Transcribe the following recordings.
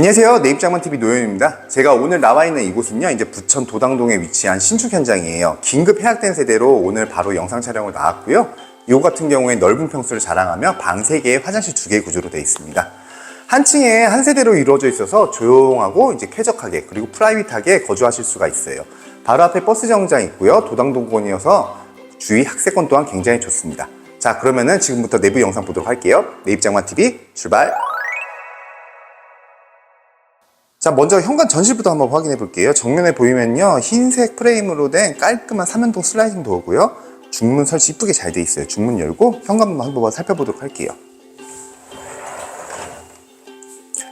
안녕하세요. 내 입장만 TV 노현입니다. 제가 오늘 나와 있는 이곳은요, 이제 부천 도당동에 위치한 신축 현장이에요. 긴급 해약된 세대로 오늘 바로 영상 촬영을 나왔고요. 이 같은 경우에 넓은 평수를 자랑하며 방 3개, 화장실 2개 구조로 되어 있습니다. 한 층에 한 세대로 이루어져 있어서 조용하고 이제 쾌적하게 그리고 프라이빗하게 거주하실 수가 있어요. 바로 앞에 버스 정장 있고요. 도당동권이어서 주위 학세권 또한 굉장히 좋습니다. 자, 그러면은 지금부터 내부 영상 보도록 할게요. 내 입장만 TV 출발! 자, 먼저 현관 전실부터 한번 확인해 볼게요. 정면에 보이면요, 흰색 프레임으로 된 깔끔한 3연동 슬라이딩 도어고요. 중문 설치 이쁘게 잘 돼 있어요. 중문 열고 현관문 한번 살펴보도록 할게요.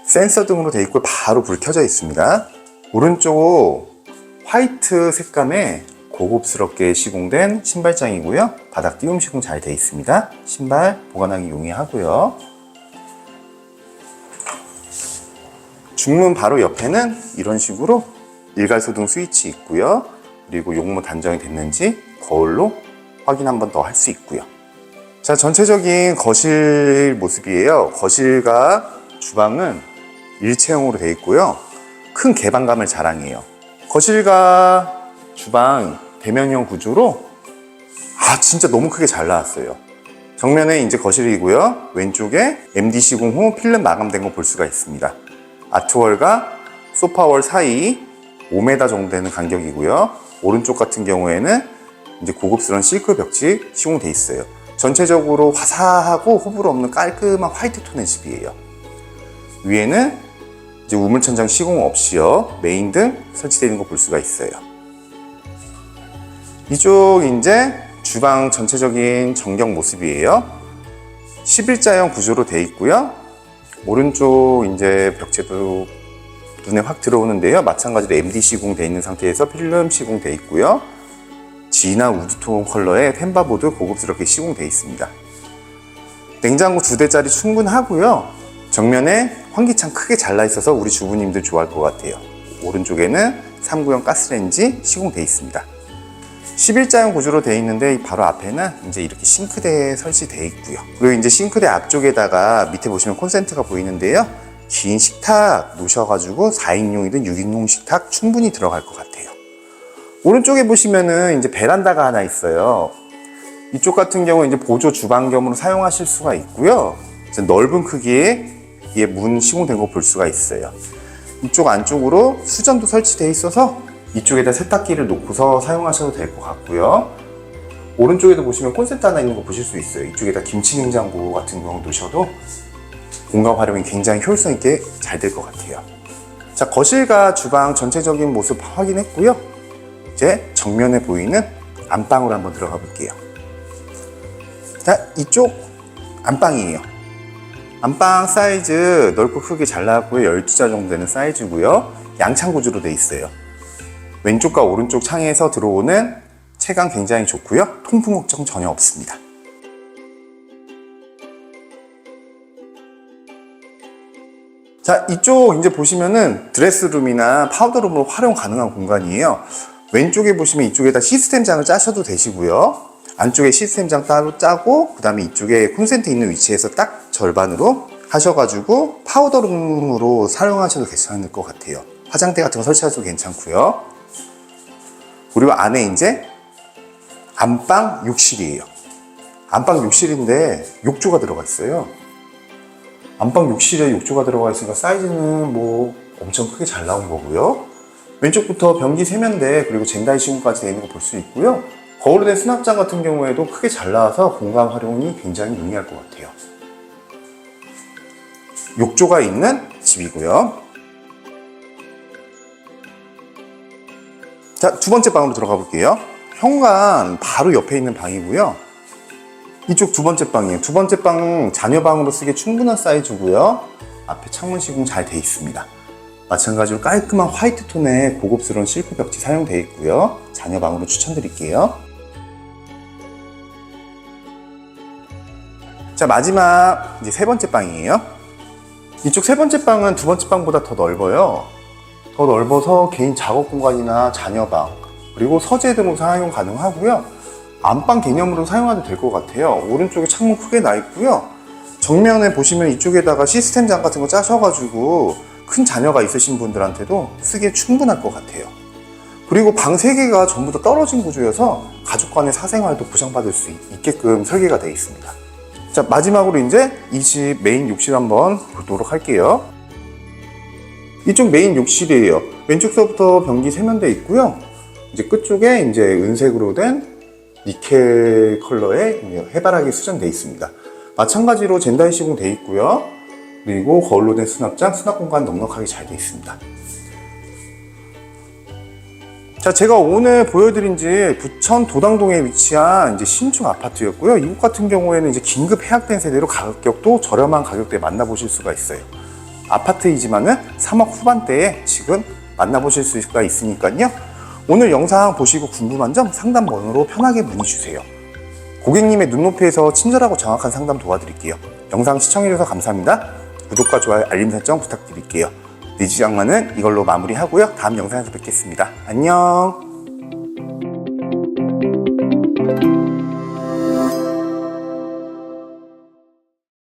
센서 등으로 돼 있고 바로 불 켜져 있습니다. 오른쪽 화이트 색감에 고급스럽게 시공된 신발장이고요. 바닥 띄움 시공 잘 돼 있습니다. 신발 보관하기 용이하고요. 중문 바로 옆에는 이런 식으로 일괄소등 스위치 있고요. 그리고 용무 단정이 됐는지 거울로 확인 한 번 더 할 수 있고요. 자, 전체적인 거실 모습이에요. 거실과 주방은 일체형으로 되어 있고요. 큰 개방감을 자랑해요. 거실과 주방 대면형 구조로 아, 진짜 너무 크게 잘 나왔어요. 정면에 이제 거실이고요. 왼쪽에 MD 시공 후 필름 마감된 거 볼 수가 있습니다. 아트월과 소파월 사이 5m 정도 되는 간격이고요. 오른쪽 같은 경우에는 이제 고급스러운 실크 벽지 시공돼 있어요. 전체적으로 화사하고 호불호 없는 깔끔한 화이트 톤의 집이에요. 위에는 이제 우물천장 시공 없이요. 메인 등 설치되어 있는 거 볼 수가 있어요. 이쪽 이제 주방 전체적인 전경 모습이에요. 11자형 구조로 되어 있고요. 오른쪽 이제 벽체도 눈에 확 들어오는데요. 마찬가지로 MD 시공되어 있는 상태에서 필름 시공되어 있고요. 진한 우드톤 컬러의 템바보드 고급스럽게 시공되어 있습니다. 냉장고 두 대짜리 충분하고요. 정면에 환기창 크게 잘라 있어서 우리 주부님들 좋아할 것 같아요. 오른쪽에는 3구형 가스레인지 시공되어 있습니다. 11자형 구조로 되어 있는데 바로 앞에는 이제 이렇게 싱크대 설치되어 있고요. 그리고 이제 싱크대 앞쪽에다가 밑에 보시면 콘센트가 보이는데요. 긴 식탁 놓으셔가지고 4인용이든 6인용 식탁 충분히 들어갈 것 같아요. 오른쪽에 보시면은 이제 베란다가 하나 있어요. 이쪽 같은 경우 이제 보조 주방 겸으로 사용하실 수가 있고요. 이제 넓은 크기의 문 시공된 거 볼 수가 있어요. 이쪽 안쪽으로 수전도 설치되어 있어서 이쪽에다 세탁기를 놓고서 사용하셔도 될 것 같고요. 오른쪽에도 보시면 콘센트 하나 있는 거 보실 수 있어요. 이쪽에다 김치 냉장고 같은 경우 놓으셔도 공간 활용이 굉장히 효율성 있게 잘 될 것 같아요. 자, 거실과 주방 전체적인 모습 확인했고요. 이제 정면에 보이는 안방으로 한번 들어가 볼게요. 자, 이쪽 안방이에요. 안방 사이즈 넓고 크게 잘 나왔고요. 12자 정도 되는 사이즈고요. 양창 구조로 되어 있어요. 왼쪽과 오른쪽 창에서 들어오는 체감 굉장히 좋고요. 통풍 걱정 전혀 없습니다. 자, 이쪽 이제 보시면은 드레스룸이나 파우더룸으로 활용 가능한 공간이에요. 왼쪽에 보시면 이쪽에다 시스템장을 짜셔도 되시고요. 안쪽에 시스템장 따로 짜고 그다음에 이쪽에 콘센트 있는 위치에서 딱 절반으로 하셔가지고 파우더룸으로 사용하셔도 괜찮을 것 같아요. 화장대 같은 거 설치하셔도 괜찮고요. 그리고 안에 이제 안방 욕실이에요. 안방 욕실인데 욕조가 들어가 있어요. 안방 욕실에 욕조가 들어가 있으니까 사이즈는 뭐 엄청 크게 잘 나온 거고요. 왼쪽부터 변기 세면대 그리고 젠다이 시공까지 되어 있는 거 볼 수 있고요. 거울에 된 수납장 같은 경우에도 크게 잘 나와서 공간 활용이 굉장히 용이할 것 같아요. 욕조가 있는 집이고요. 자, 두 번째 방으로 들어가 볼게요. 현관 바로 옆에 있는 방이고요. 이쪽 두 번째 방이에요. 두 번째 방은 자녀 방으로 쓰기 충분한 사이즈고요. 앞에 창문 시공 잘 돼 있습니다. 마찬가지로 깔끔한 화이트 톤의 고급스러운 실크 벽지 사용되어 있고요. 자녀 방으로 추천드릴게요. 자, 마지막 이제 세 번째 방이에요. 이쪽 세 번째 방은 두 번째 방보다 더 넓어요. 더 넓어서 개인 작업 공간이나 자녀방 그리고 서재 등으로 사용 가능하고요. 안방 개념으로 사용해도 될 것 같아요. 오른쪽에 창문 크게 나 있고요. 정면에 보시면 이쪽에다가 시스템장 같은 거 짜셔가지고 큰 자녀가 있으신 분들한테도 쓰기에 충분할 것 같아요. 그리고 방 3개가 전부 다 떨어진 구조여서 가족 간의 사생활도 보장받을 수 있게끔 설계가 되어 있습니다. 자, 마지막으로 이제 이 집 메인 욕실 한번 보도록 할게요. 이쪽 메인 욕실이에요. 왼쪽서부터 변기 세면대 있고요. 이제 끝쪽에 이제 은색으로 된 니켈 컬러의 해바라기 수전되어 있습니다. 마찬가지로 젠다이 시공 되어 있고요. 그리고 거울로 된 수납장, 수납 공간 넉넉하게 잘 되어 있습니다. 자, 제가 오늘 보여드린 집 부천 도당동에 위치한 이제 신축 아파트였고요. 이곳 같은 경우에는 이제 긴급 해약된 세대로 가격도 저렴한 가격대에 만나보실 수가 있어요. 아파트이지만은 3억 후반대에 지금 만나보실 수가 있으니까요. 오늘 영상 보시고 궁금한 점 상담 번호로 편하게 문의 주세요. 고객님의 눈높이에서 친절하고 정확한 상담 도와드릴게요. 영상 시청해주셔서 감사합니다. 구독과 좋아요, 알림 설정 부탁드릴게요. 늦지 않만은 이걸로 마무리하고요. 다음 영상에서 뵙겠습니다. 안녕.